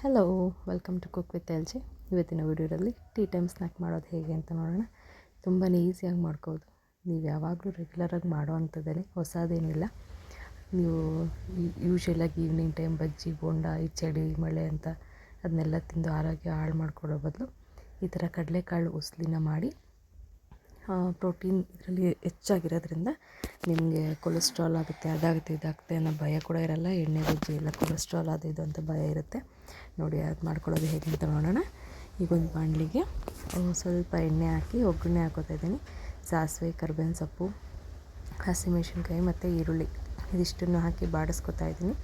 Hello welcome to cook with L G ಇವತ್ತಿನ ವಿಡಿಯೋದಲ್ಲಿ tea time snack ಮಾಡೋದು ಹೇಗೆ ಅಂತ ನೋಡೋಣ. ತುಂಬಾ ಈಸಿಯಾಗಿ ಮಾಡ್ಕೋದು ನೀವು ಯಾವಾಗಲೂ ರೆಗ್ಯುಲರಾಗಿ ಮಾಡೋ ಅಂಥದ್ದೇ ಹೊಸದೇನಿಲ್ಲ ನೀವು ಯೂಶ್ವಲಾಗಿ ಈವ್ನಿಂಗ್ ಟೈಮ್ ಬಜ್ಜಿ, ಬೋಂಡ ಈ ಚಳಿ ಮಳೆ ಅಂತ ಅದನ್ನೆಲ್ಲ ತಿಂದು ಆರೋಗ್ಯ ಹಾಳು ಮಾಡ್ಕೊಳ್ಳೋ ಬದಲು ಈ ಥರ ಕಡಲೆಕಾಳು ಉಸ್ಲಿನ ಮಾಡಿ ಪ್ರೋಟೀನ್ ಇದರಲ್ಲಿ ಹೆಚ್ಚಾಗಿರೋದ್ರಿಂದ ನಿಮಗೆ ಕೊಲೆಸ್ಟ್ರಾಲ್ ಆಗುತ್ತೆ, ಅದಾಗುತ್ತೆ, ಇದಾಗುತ್ತೆ ಅನ್ನೋ ಭಯ ಕೂಡ ಇರಲ್ಲ. ಎಣ್ಣೆ, ಬಜ್ಜಿ ಎಲ್ಲ ಕೊಲೆಸ್ಟ್ರಾಲ್ ಅದು ಇದು ಅಂತ ಭಯ ಇರುತ್ತೆ. ನೋಡಿ ಅದು ಮಾಡ್ಕೊಳ್ಳೋದು ಹೇಗೆ ಅಂತ ನೋಡೋಣ. ಈಗ ಒಂದು ಬಾಣಲಿಗೆ ಸ್ವಲ್ಪ ಎಣ್ಣೆ ಹಾಕಿ ಒಗ್ಗರಣೆ ಹಾಕೋತಾ ಇದ್ದೀನಿ. ಸಾಸಿವೆ, ಕರ್ಬೇವಿನ ಸೊಪ್ಪು, ಹಸಿಮೆಣಸಿನ್ಕಾಯಿ ಮತ್ತು ಈರುಳ್ಳಿ. ಇದಿಷ್ಟನ್ನು ಹಾಕಿ ಬಾಡಿಸ್ಕೊತಾ ಇದ್ದೀನಿ.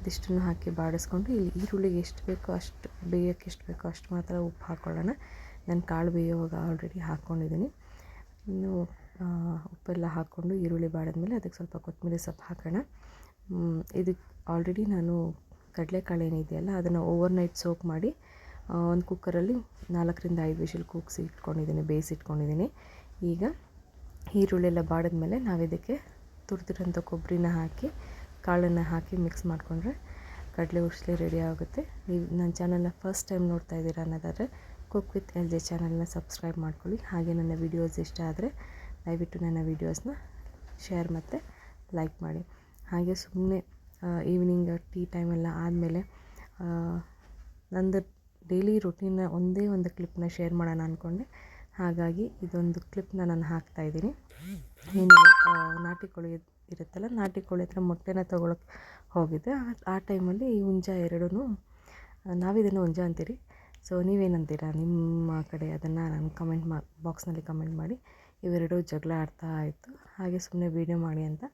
ಇದಿಷ್ಟನ್ನು ಹಾಕಿ ಬಾಡಿಸ್ಕೊಂಡು ಇಲ್ಲಿ ಈರುಳ್ಳಿಗೆ ಎಷ್ಟು ಬೇಕೋ ಅಷ್ಟು, ಬೇಯೋಕ್ಕೆ ಎಷ್ಟು ಬೇಕೋ ಅಷ್ಟು ಮಾತ್ರ ಉಪ್ಪು ಹಾಕ್ಕೊಳ್ಳೋಣ ನಾನು ಕಾಳು ಬೇಯೋವಾಗ ಆಲ್ರೆಡಿ ಹಾಕ್ಕೊಂಡಿದ್ದೀನಿ ಇನ್ನು ಉಪ್ಪೆಲ್ಲ ಹಾಕ್ಕೊಂಡು ಈರುಳ್ಳಿ ಬಾಡಿದ್ಮೇಲೆ ಅದಕ್ಕೆ ಸ್ವಲ್ಪ ಕೊತ್ತಂಬರಿ ಸೊಪ್ಪು ಹಾಕೋಣ. ಇದಕ್ಕೆ ಆಲ್ರೆಡಿ ನಾನು ಕಡಲೆಕಾಳು ಏನಿದೆಯಲ್ಲ ಅದನ್ನು ಓವರ್ ನೈಟ್ ಸೋಕ್ ಮಾಡಿ ಒಂದು ಕುಕ್ಕರಲ್ಲಿ ನಾಲ್ಕರಿಂದ ಐದು ವಿಷಲ್ ಕೂಗಿಸಿ ಇಟ್ಕೊಂಡಿದ್ದೀನಿ, ಬೇಯಿಸಿ ಇಟ್ಕೊಂಡಿದ್ದೀನಿ. ಈಗ ಈರುಳ್ಳಿ ಎಲ್ಲ ಬಾಡಿದ್ಮೇಲೆ ನಾವು ಇದಕ್ಕೆ ತುರಿದಿರೋಂಥ ಕೊಬ್ಬರಿನ ಹಾಕಿ, ಕಾಳನ್ನು ಹಾಕಿ ಮಿಕ್ಸ್ ಮಾಡಿಕೊಂಡ್ರೆ ಕಡಲೆ ಉಸ್ಲಿ ರೆಡಿ ಆಗುತ್ತೆ. ನೀವು ನನ್ನ ಚಾನಲ್ನ ಫಸ್ಟ್ ಟೈಮ್ ನೋಡ್ತಾ ಇದ್ದೀರಾ ಅನ್ನೋದಾದರೆ ಕುಕ್ ವಿತ್ ಎಲ್ ಜೆ ಚಾನಲ್ನ ಸಬ್ಸ್ಕ್ರೈಬ್ ಮಾಡ್ಕೊಳ್ಳಿ. ಹಾಗೆ ನನ್ನ ವೀಡಿಯೋಸ್ ಇಷ್ಟ ಆದರೆ ದಯವಿಟ್ಟು ನನ್ನ ವೀಡಿಯೋಸ್ನ ಶೇರ್ ಮತ್ತು ಲೈಕ್ ಮಾಡಿ. ಹಾಗೆ ಸುಮ್ಮನೆ ಈವ್ನಿಂಗ್ ಟೀ ಟೈಮೆಲ್ಲ ಆದಮೇಲೆ ನಂದು ಡೈಲಿ ರೊಟೀನ್ನ ಒಂದೇ ಒಂದು ಕ್ಲಿಪ್ನ ಶೇರ್ ಮಾಡೋಣ ಅಂದ್ಕೊಂಡೆ ಹಾಗಾಗಿ ಇದೊಂದು ಕ್ಲಿಪ್ನ ನಾನು ಹಾಕ್ತಾಯಿದ್ದೀನಿ ಏನಿಲ್ಲ ನಾಟಿ ಕೋಳಿ ಇರುತ್ತಲ್ಲ, ನಾಟಿ ಕೋಳಿ ಹತ್ರ ಮೊಟ್ಟೆನ ತೊಗೊಳಕ್ಕೆ ಹೋಗಿದ್ದೆ. ಆ ಟೈಮಲ್ಲಿ ಈ ಹುಂಜ ಎರಡೂ ನಾವಿದನ್ನು ಹುಂಜ ಅಂತೀರಿ. ಸೊ ನೀವೇನಂತೀರಾ? ನಿಮ್ಮ ಕಡೆ ಅದನ್ನು ನಾನು ಕಮೆಂಟ್ ಮಾ ಬಾಕ್ಸ್ನಲ್ಲಿ ಕಮೆಂಟ್ ಮಾಡಿ ಇವೆರಡೂ ಜಗಳ ಆಡ್ತಾ ಆಯಿತು ಹಾಗೆ ಸುಮ್ಮನೆ ವೀಡಿಯೋ ಮಾಡಿ ಅಂತ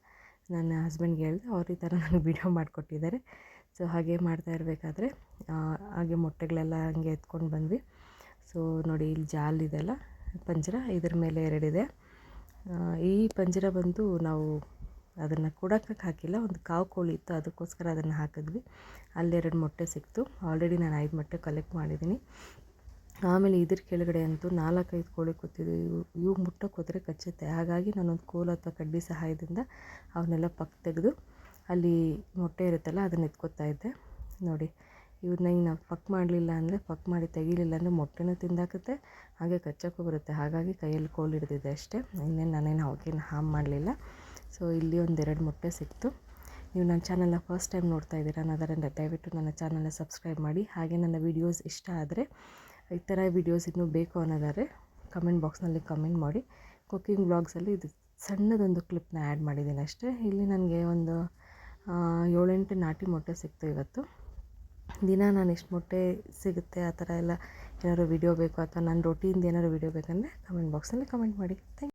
ನನ್ನ ಹಸ್ಬೆಂಡ್ಗೆ ಹೇಳಿದೆ. ಅವ್ರು ಈ ಥರ ನನಗೆ ವೀಡಿಯೋ ಮಾಡಿಕೊಟ್ಟಿದ್ದಾರೆ. ಸೊ ಹಾಗೆ ಮಾಡ್ತಾ ಇರಬೇಕಾದ್ರೆ ಹಾಗೆ ಮೊಟ್ಟೆಗಳೆಲ್ಲ ಹಂಗೆ ಎತ್ಕೊಂಡು ಬಂದ್ವಿ. ಸೊ ನೋಡಿ ಇಲ್ಲಿ ಜಾಲ್ ಇದೆಲ್ಲ. ಪಂಜರ ಇದ್ರ ಮೇಲೆ ಎರಡಿದೆ. ಈ ಪಂಜರ ಬಂದು ನಾವು ಅದನ್ನು ಕೊಡಕ್ಕೆ ಹಾಕಿಲ್ಲ. ಒಂದು ಕಾವು ಕೋಳಿ ಇತ್ತು, ಅದಕ್ಕೋಸ್ಕರ ಅದನ್ನು ಹಾಕಿದ್ವಿ. ಅಲ್ಲೆರಡು ಮೊಟ್ಟೆ ಸಿಕ್ತು. ಆಲ್ರೆಡಿ ನಾನು ಐದು ಮೊಟ್ಟೆ ಕಲೆಕ್ಟ್ ಮಾಡಿದ್ದೀನಿ ಆಮೇಲೆ ಇದ್ರ ಕೆಳಗಡೆ ಅಂತೂ ನಾಲ್ಕೈದು ಕೋಳಿ ಕೂತಿದ್ವಿ. ಇವು ಇವು ಮುಟ್ಟಕ್ಕೆ ಹೋದರೆ ಕಚ್ಚುತ್ತೆ. ಹಾಗಾಗಿ ನಾನೊಂದು ಕೋಲು ಅಥವಾ ಕಡ್ಡಿ ಸಹಾಯದಿಂದ ಅವನ್ನೆಲ್ಲ ಪಕ್ಕ ತೆಗೆದು ಅಲ್ಲಿ ಮೊಟ್ಟೆ ಇರುತ್ತಲ್ಲ, ಅದನ್ನು ಎತ್ಕೊತಾ ಇದ್ದೆ. ನೋಡಿ ಇವನ್ನ ಈಗ ನಾವು ಪಕ್ ಮಾಡಲಿಲ್ಲ ಅಂದರೆ ಪಕ್ ಮಾಡಿ ತೆಗೀಲಿಲ್ಲ ಅಂದರೆ ಮೊಟ್ಟೆನೂ ತಿಂದಾಕುತ್ತೆ, ಹಾಗೆ ಕಚ್ಚೋಕ್ಕೂ ಬರುತ್ತೆ. ಹಾಗಾಗಿ ಕೈಯಲ್ಲಿ ಕೋಲು ಹಿಡಿದಿದೆ ಅಷ್ಟೇ. ಇನ್ನೇನು ನಾನೇನು ಅವಕ್ಕೇನು ಹಾಮ್ ಮಾಡಲಿಲ್ಲ. ಸೊ ಇಲ್ಲಿ ಒಂದೆರಡು ಮೊಟ್ಟೆ ಸಿಕ್ತು. ನೀವು ನನ್ನ ಚಾನಲ್ನ ಫಸ್ಟ್ ಟೈಮ್ ನೋಡ್ತಾ ಇದ್ದೀರಾ ಅನ್ನೋದರಿಂದ ದಯವಿಟ್ಟು ನನ್ನ ಚಾನಲ್ನ ಸಬ್ಸ್ಕ್ರೈಬ್ ಮಾಡಿ. ಹಾಗೆ ನನ್ನ ವೀಡಿಯೋಸ್ ಇಷ್ಟ ಆದರೆ ಈ ಥರ ವೀಡಿಯೋಸ್ ಇನ್ನೂ ಬೇಕು ಅನ್ನೋದಾದರೆ ಕಮೆಂಟ್ ಬಾಕ್ಸ್ನಲ್ಲಿ ಕಮೆಂಟ್ ಮಾಡಿ. ಕುಕ್ಕಿಂಗ್ ಬ್ಲಾಗ್ಸಲ್ಲಿ ಇದು ಸಣ್ಣದೊಂದು ಕ್ಲಿಪ್ನ ಆ್ಯಡ್ ಮಾಡಿದ್ದೀನಿ ಅಷ್ಟೇ. ಇಲ್ಲಿ ನನಗೆ ಒಂದು ಏಳೆಂಟು ನಾಟಿ ಮೊಟ್ಟೆ ಸಿಕ್ತು ಇವತ್ತು. ದಿನ ನಾನು ಎಷ್ಟು ಮೊಟ್ಟೆ ಸಿಗುತ್ತೆ, ಆ ಥರ ಎಲ್ಲ ಏನಾದ್ರು ವೀಡಿಯೋ ಬೇಕು ಅಥವಾ ನನ್ನ ರೊಟೀನ್ದು ಏನಾದ್ರು ವೀಡಿಯೋ ಬೇಕಂದರೆ ಕಮೆಂಟ್ ಬಾಕ್ಸಲ್ಲಿ ಕಮೆಂಟ್ ಮಾಡಿ. ಥ್ಯಾಂಕ್